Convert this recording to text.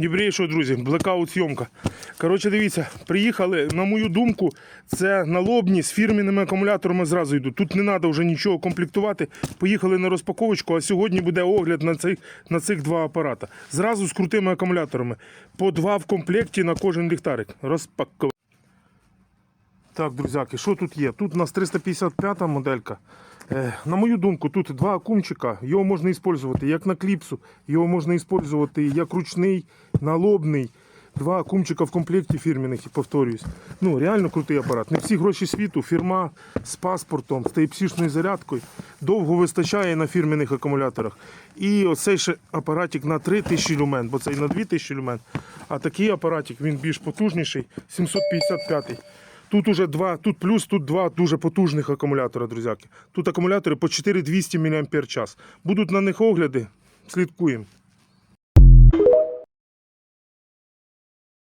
Добрішого, друзі, блекаут зйомка. Коротше, дивіться, приїхали, на мою думку, це налобні з фірмінними акумуляторами зразу йдуть. Тут не треба вже нічого комплектувати. Поїхали на розпаковочку, а сьогодні буде огляд на цих, на цих два апарата. Зразу з крутими акумуляторами. По два в комплекті на кожен ліхтарик. Розпаковуємо. Так, друзяки, що тут є? Тут у нас 355 моделька. Е, на мою думку, тут два акумчика. Його можна використовувати як на кліпсу, його можна використовувати як ручний, налобний. Два акумчика в комплекті фірменних, повторююсь. Ну, реально крутий апарат. Не всі гроші світу, фірма з паспортом, з тайпсішною зарядкою. Довго вистачає на фірменних акумуляторах. І оцей ще апаратик на 3000 люмен, бо цей на 2000 люмен. А такий апаратик, він більш потужніший, 755. Тут уже два, тут плюс, тут два дуже потужних акумулятора, друзяки. Тут акумулятори по 4200 мАч. Будуть на них огляди, слідкуємо.